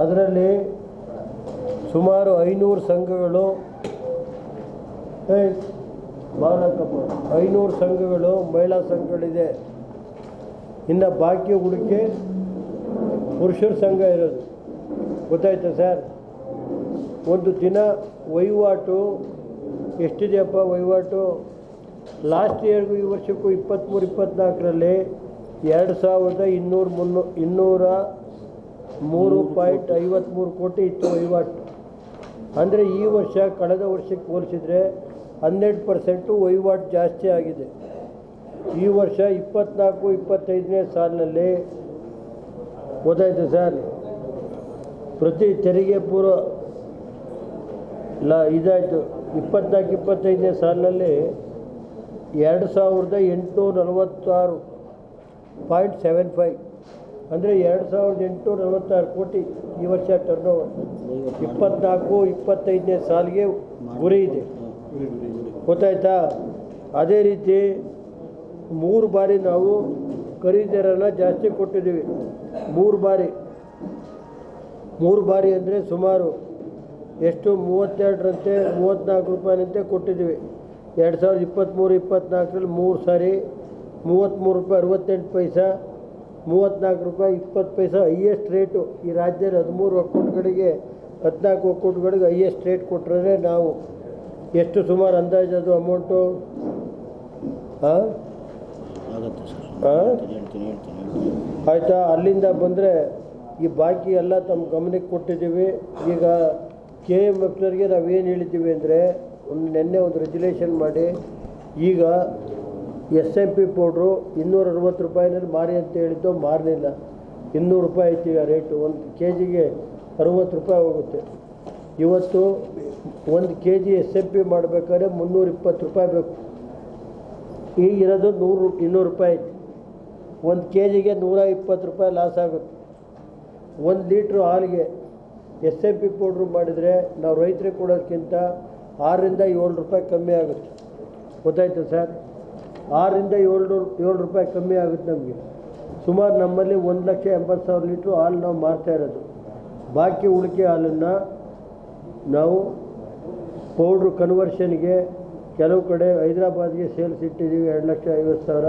ಅದರಲ್ಲಿ ಸುಮಾರು ಐನೂರು ಸಂಘಗಳು ಐನೂರು ಸಂಘಗಳು, ಮಹಿಳಾ ಸಂಘಗಳಿದೆ. ಇನ್ನು ಬಾಕಿ ಹುಡುಕಿ ಪುರುಷರ ಸಂಘ ಇರೋದು. ಗೊತ್ತಾಯ್ತಾ ಸರ್? ಒಂದು ದಿನ ವಹಿವಾಟು, ಎಷ್ಟಿದೆಯಪ್ಪ ವಹಿವಾಟು? ಲಾಸ್ಟ್ ಇಯರ್ಗೂ ಈ ವರ್ಷಕ್ಕೂ ಇಪ್ಪತ್ತ್ಮೂರು ಇಪ್ಪತ್ತ್ನಾಲ್ಕರಲ್ಲಿ ಎರಡು ಸಾವಿರದ ಇನ್ನೂರು ಮುನ್ನೂ, ಇನ್ನೂರ ಮೂರು ಪಾಯಿಂಟ್ ಐವತ್ತ್ಮೂರು ಕೋಟಿ ಇತ್ತು ವಹಿವಾಟು ಅಂದರೆ ಈ ವರ್ಷ ಕಳೆದ ವರ್ಷಕ್ಕೆ ಹೋಲಿಸಿದರೆ ಹನ್ನೆರಡು ಪರ್ಸೆಂಟು ವಹಿವಾಟು ಜಾಸ್ತಿ ಆಗಿದೆ. ಈ ವರ್ಷ ಇಪ್ಪತ್ನಾಲ್ಕು, ಇಪ್ಪತ್ತೈದನೇ ಸಾಲಿನಲ್ಲಿ ಓದಾಯ್ತು ಸರ್. ಪ್ರತಿ ತೆರಿಗೆ ಪೂರ್ವ ಲ ಇದಾಯಿತು. ಇಪ್ಪತ್ನಾಲ್ಕು, ಇಪ್ಪತ್ತೈದನೇ ಸಾಲಿನಲ್ಲಿ ಎರಡು ಸಾವಿರದ ಎಂಟುನೂರ ನಲವತ್ತಾರು ಪಾಯಿಂಟ್ ಸೆವೆನ್ ಫೈವ್. ಅಂದರೆ ಎರಡು ಸಾವಿರದ ಎಂಟುನೂರ ನಲವತ್ತಾರು ಕೋಟಿ ಈ ವರ್ಷ ಟರ್ನ್ ಓವರ್ ಇಪ್ಪತ್ನಾಲ್ಕು, ಇಪ್ಪತ್ತೈದನೇ ಸಾಲಿಗೆ ಗುರಿ ಇದೆ. ಗೊತ್ತಾಯ್ತಾ? ಅದೇ ರೀತಿ ಮೂರು ಬಾರಿ ನಾವು ಖರೀದಿರನ್ನು ಜಾಸ್ತಿ ಕೊಟ್ಟಿದ್ದೀವಿ. ಮೂರು ಬಾರಿ. ಮೂರು ಬಾರಿ ಅಂದರೆ ಸುಮಾರು ಎಷ್ಟು? ಮೂವತ್ತೆರಡರಂತೆ ಮೂವತ್ತ್ನಾಲ್ಕು ರೂಪಾಯಿನಂತೆ ಕೊಟ್ಟಿದ್ದೀವಿ. ಎರಡು ಸಾವಿರದ ಇಪ್ಪತ್ತ್ಮೂರು ಇಪ್ಪತ್ತ್ನಾಲ್ಕರಲ್ಲಿ ಮೂರು ಸಾರಿ ಮೂವತ್ತ್ಮೂರು ರೂಪಾಯಿ, ಅರವತ್ತೆಂಟು ಪೈಸಾ ಮೂವತ್ತ್ನಾಲ್ಕು ರೂಪಾಯಿ ಇಪ್ಪತ್ತು ಪೈಸೆ ಹೈಯೆಸ್ಟ್ ರೇಟು ಈ ರಾಜ್ಯದಲ್ಲಿ ಹದಿಮೂರು ಒಕ್ಕೂಟಗಳಿಗೆ ಹದಿನಾಲ್ಕು ಒಕ್ಕೂಟಗಳಿಗೆ ಹೈಯೆಸ್ಟ್ ರೇಟ್ ಕೊಟ್ಟರೆ ನಾವು ಎಷ್ಟು ಸುಮಾರು ಅಂದಾಜು ಅದು ಅಮೌಂಟು ಹಾಂ ಹಾಂ ಆಯಿತಾ? ಅಲ್ಲಿಂದ ಬಂದರೆ ಈ ಬಾಕಿ ಎಲ್ಲ ತಮ್ಮ ಗಮನಕ್ಕೆ ಕೊಟ್ಟಿದ್ದೀವಿ. ಈಗ ಕೆ ಎಂ ನಾವು ಏನು ಹೇಳಿದ್ದೀವಿ ಅಂದರೆ ಒಂದು ನಿನ್ನೆ ಒಂದು ರೆಜುಲೇಷನ್ ಮಾಡಿ ಈಗ ಎಸ್ ಎಂ ಪಿ ಪೌಡ್ರು ಇನ್ನೂರ ಅರವತ್ತು ರೂಪಾಯಿನಲ್ಲಿ ಮಾರಿ ಅಂತ ಹೇಳಿದ್ದು ಮಾರಲಿಲ್ಲ. ಇನ್ನೂರು ರೂಪಾಯಿ ಐತಿ ಈಗ ರೇಟು. ಒಂದು ಕೆ ಜಿಗೆ ಅರುವತ್ತು ರೂಪಾಯಿ ಹೋಗುತ್ತೆ. ಇವತ್ತು ಒಂದು K G S M P ಮಾಡಬೇಕಾದ್ರೆ ಮುನ್ನೂರ ಇಪ್ಪತ್ತು ರೂಪಾಯಿ ಬೇಕು. ಈಗಿರೋದು ನೂರು ಇನ್ನೂರು ರೂಪಾಯಿ ಐತಿ ಒಂದು ಕೆ ಜಿಗೆ ನೂರ ಇಪ್ಪತ್ತು ರೂಪಾಯಿ ಲಾಸ್ ಆಗುತ್ತೆ. ಒಂದು ಲೀಟ್ರು ಹಾಲಿಗೆ ಎಸ್ ಎಂ ಪಿ ಪೌಡ್ರು ಮಾಡಿದರೆ ನಾವು ರೈತರಿಗೆ ಕೊಡೋದಕ್ಕಿಂತ ಆರರಿಂದ ಏಳು ರೂಪಾಯಿ ಕಮ್ಮಿ ಆಗುತ್ತೆ. ಗೊತ್ತಾಯ್ತು ಸರ್? ಆರರಿಂದ ಏಳು ಏಳು ರೂಪಾಯಿ ಕಮ್ಮಿ ಆಗುತ್ತೆ ನಮಗೆ. ಸುಮಾರು ನಮ್ಮಲ್ಲಿ ಒಂದು ಲಕ್ಷ ಎಂಬತ್ತು ಸಾವಿರ ಲೀಟ್ರ್ ಹಾಲು ನಾವು ಮಾರ್ತಾ ಇರೋದು. ಬಾಕಿ ಉಳಿಕೆ ಹಾಲನ್ನು ನಾವು ಪೌಡ್ರು ಕನ್ವರ್ಷನ್ಗೆ ಕೆಲವು ಕಡೆ ಹೈದ್ರಾಬಾದ್ಗೆ ಸೇಲ್ಸ್ ಇಟ್ಟಿದ್ದೀವಿ ಎರಡು ಲಕ್ಷ ಐವತ್ತು ಸಾವಿರ.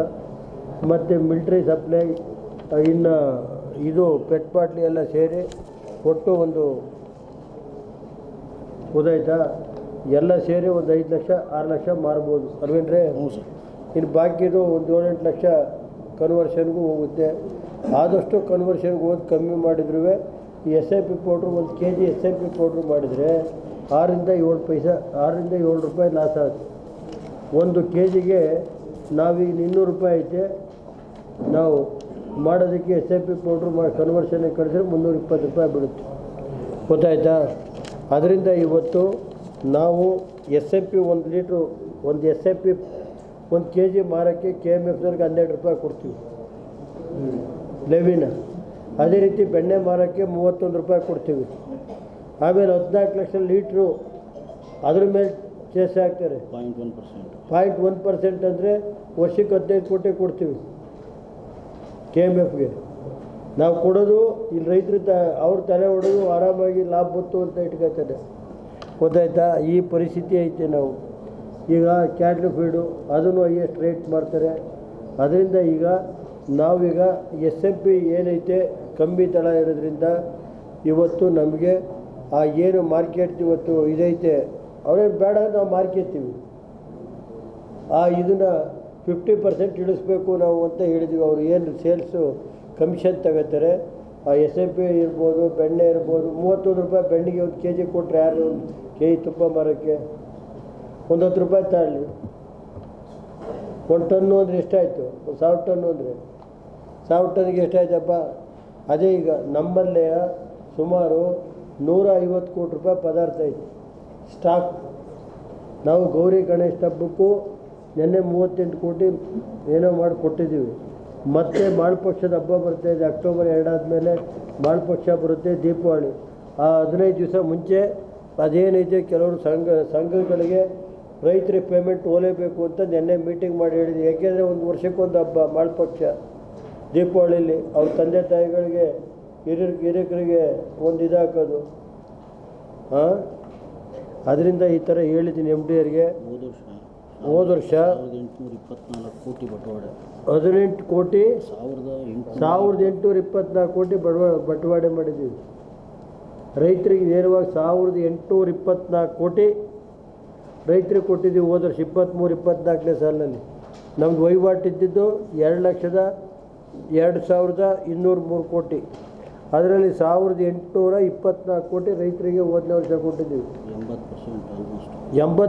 ಮತ್ತು ಮಿಲ್ಟ್ರಿ ಸಪ್ಲೈ ಇನ್ನು ಇದು ಪೆಟ್ ಬಾಟ್ಲಿ ಎಲ್ಲ ಸೇರಿ ಒಟ್ಟು ಒಂದು ಉದಾಯ್ತಾ ಎಲ್ಲ ಸೇರಿ ಒಂದು ಐದು ಲಕ್ಷ, ಆರು ಲಕ್ಷ ಮಾರ್ಬೋದು. ಅಲ್ವೇನ್ರಿ ಹ್ಞೂ ಸರ್. ಇನ್ನು ಬಾಕಿದು ಒಂದು ಏಳೆಂಟು ಲಕ್ಷ ಕನ್ವರ್ಷನ್ಗೂ ಹೋಗುತ್ತೆ. ಆದಷ್ಟು ಕನ್ವರ್ಷನ್ಗೆ ಹೋಗಿ ಕಮ್ಮಿ ಮಾಡಿದ್ರೂ ಎಸ್ ಐ ಪಿ ಪೌಡ್ರು ಒಂದು K G S I P powder ಮಾಡಿದರೆ ಆರರಿಂದ ಏಳು ಪೈಸಾ, ಆರರಿಂದ ಏಳು ರೂಪಾಯಿ ಲಾಸ್ ಆಗುತ್ತೆ. ಒಂದು ಕೆ ಜಿಗೆ ನಾವೀಗ ಇನ್ನೂರು ರೂಪಾಯಿ ಐತೆ. ನಾವು ಮಾಡೋದಕ್ಕೆ ಎಸ್ ಐ ಪಿ ಪೌಡ್ರು ಮಾಡಿ ಕನ್ವರ್ಷನ್ಗೆ ಕಳಿಸಿದ್ರೆ ಮುನ್ನೂರ ಇಪ್ಪತ್ತು ರೂಪಾಯಿ ಬೀಳುತ್ತೆ. ಗೊತ್ತಾಯ್ತಾ? ಅದರಿಂದ ಇವತ್ತು ನಾವು ಎಸ್ ಐ ಪಿ ಒಂದು ಲೀಟ್ರು, ಒಂದು ಎಸ್ ಐ ಪಿ ಒಂದು ಕೆ ಜಿ ಮಾರೋಕ್ಕೆ ಕೆ ಎಂ ಎಫ್ನವ್ರಿಗೆ ಹನ್ನೆರಡು ರೂಪಾಯಿ ಕೊಡ್ತೀವಿ. ಲೆವಿನ. ಅದೇ ರೀತಿ ಬೆಣ್ಣೆ ಮಾರೋಕ್ಕೆ ಮೂವತ್ತೊಂದು ರೂಪಾಯಿ ಕೊಡ್ತೀವಿ. ಆಮೇಲೆ ಹದಿನಾಲ್ಕು ಲಕ್ಷ ಲೀಟ್ರು ಅದ್ರ ಮೇಲೆ ಚೇಸೆ ಹಾಕ್ತಾರೆ point one percent. Point one percent ಅಂದರೆ ವರ್ಷಕ್ಕೆ ಹದಿನೈದು ಕೋಟಿ ಕೊಡ್ತೀವಿ. ಕೆ ಎಂ ಎಫ್ಗೆ ನಾವು ಕೊಡೋದು ಇಲ್ಲಿ ರೈತರು ತ ಅವ್ರ ತಲೆ ಹೊಡೆದು ಆರಾಮಾಗಿ ಲಾಭ ಬಂತು ಅಂತ ಇಟ್ಕೊತಾರೆ. ಗೊತ್ತಾಯ್ತಾ? ಈ ಪರಿಸ್ಥಿತಿ ಐತೆ ನಾವು. ಈಗ ಕ್ಯಾಟ್ಲ್ ಫೀಡು ಅದನ್ನು ಹೈಯೆಸ್ಟ್ ರೇಟ್ ಮಾಡ್ತಾರೆ. ಅದರಿಂದ ಈಗ ನಾವೀಗ ಎಸ್ ಎಂ ಪಿ ಏನೈತೆ ಕಂಬಿ ತಳ ಇರೋದ್ರಿಂದ ಇವತ್ತು ನಮಗೆ ಆ ಏನು ಮಾರ್ಕೆಟ್ ಇವತ್ತು ಇದೈತೆ ಅವ್ರೇನು ಬೇಡ ನಾವು ಮಾರ್ಕೆತ್ತೀವಿ ಆ ಇದನ್ನು ಫಿಫ್ಟಿ ಪರ್ಸೆಂಟ್ ಇಳಿಸ್ಬೇಕು ನಾವು ಅಂತ ಹೇಳಿದ್ವಿ. ಅವರು ಏನು ಸೇಲ್ಸು ಕಮಿಷನ್ ತಗೋತಾರೆ, ಆ ಎಸ್ ಎಂ ಪಿ ಇರ್ಬೋದು, ಬೆಣ್ಣೆ ಇರ್ಬೋದು, ಮೂವತ್ತೊಂದು ರೂಪಾಯಿ ಬೆಣ್ಣೆಗೆ ಒಂದು ಕೆ ಜಿ ಕೊಟ್ಟರೆ ಯಾರು? ಒಂದು ಕೆ ಜಿ ತುಪ್ಪ ಮಾರೋಕ್ಕೆ. ಒಂದು ಹತ್ತು ರೂಪಾಯಿ ತಗೊಳ್ಳಿ ಒಂದು ಟನ್ನು ಅಂದರೆ ಎಷ್ಟಾಯಿತು? ಒಂದು ಸಾವಿರ ಟನ್ನು ಅಂದರೆ? ಸಾವಿರ ಟನ್ನಿಗೆ ಎಷ್ಟಾಯ್ತಪ್ಪ? ಅದೇ ಈಗ ನಮ್ಮಲ್ಲೇ ಸುಮಾರು ನೂರ ಐವತ್ತು ಕೋಟಿ ರೂಪಾಯಿ ಪದಾರ್ಥ ಐತೆ. ಸ್ಟಾಕ್. ನಾವು ಗೌರಿ ಗಣೇಶ ಹಬ್ಬಕ್ಕೂ ನಿನ್ನೆ ಮೂವತ್ತೆಂಟು ಕೋಟಿ ಏನೋ ಮಾಡಿ ಕೊಟ್ಟಿದ್ದೀವಿ. ಮತ್ತೆ ಮಾಳ್ಪಕ್ಷದ ಹಬ್ಬ ಬರ್ತಾ ಇದೆ ಅಕ್ಟೋಬರ್ ಎರಡಾದಮೇಲೆ ಮಾಳ್ಪಕ್ಷ ಬರುತ್ತೆ ದೀಪಾವಳಿ. ಆ ಹದಿನೈದು ದಿವಸ ಮುಂಚೆ ಅದೇನೈತೆ ಕೆಲವರು ಸಂಘ, ಸಂಘಗಳಿಗೆ ರೈತರಿಗೆ ಪೇಮೆಂಟ್ ಓಲೇಬೇಕು ಅಂತ ನಿನ್ನೆ ಮೀಟಿಂಗ್ ಮಾಡಿ ಹೇಳಿದ್ವಿ ಯಾಕೆಂದರೆ ಒಂದು ವರ್ಷಕ್ಕೊಂದು ಹಬ್ಬ ಮಾಳ್ಪಕ್ಷ ದೀಪಾವಳಿಲಿ ಅವ್ರ ತಂದೆ ತಾಯಿಗಳಿಗೆ ಹಿರಿಯ ಹಿರಿಯಕರಿಗೆ ಒಂದು ಇದಾಕೋದು. ಹಾಂ ಅದರಿಂದ ಈ ಥರ ಹೇಳಿದ್ದೀನಿ ಎಂ ಡಿ ಅವರಿಗೆ ಹೋದ ವರ್ಷ ಎಂಟುನೂರ ಇಪ್ಪತ್ನಾಲ್ಕು ಕೋಟಿ ಬಟವಾಡೆ. ಹದಿನೆಂಟು ಕೋಟಿ ಸಾವಿರದ ಸಾವಿರದ ಎಂಟುನೂರ ಇಪ್ಪತ್ನಾಲ್ಕು ಕೋಟಿ ಬಡವ ಬಟವಾಡೆ ಮಾಡಿದ್ದೀವಿ. ರೈತರಿಗೆ ನೇರವಾಗಿ ಸಾವಿರದ ಎಂಟುನೂರ ಇಪ್ಪತ್ನಾಲ್ಕು ಕೋಟಿ ರೈತರಿಗೆ ಕೊಟ್ಟಿದ್ದೀವಿ ಹೋದ ವರ್ಷ ಇಪ್ಪತ್ತ್ಮೂರು ಇಪ್ಪತ್ನಾಲ್ಕನೇ ಸಾಲಿನಲ್ಲಿ. ನಮ್ದು ವಹಿವಾಟು ಇದ್ದಿದ್ದು ಎರಡು ಲಕ್ಷದ ಎರಡು ಸಾವಿರದ ಇನ್ನೂರ ಮೂರು ಕೋಟಿ. ಅದರಲ್ಲಿ ಸಾವಿರದ ಎಂಟುನೂರ ಇಪ್ಪತ್ನಾಲ್ಕು ಕೋಟಿ ರೈತರಿಗೆ ಹೋದನೇ ವರ್ಷ ಕೊಟ್ಟಿದ್ದೀವಿ. ಎಂಬತ್ತು ಪರ್ಸೆಂಟ್ ಆಲ್ಮೋಸ್ಟ್ ಎಂಬತ್ತು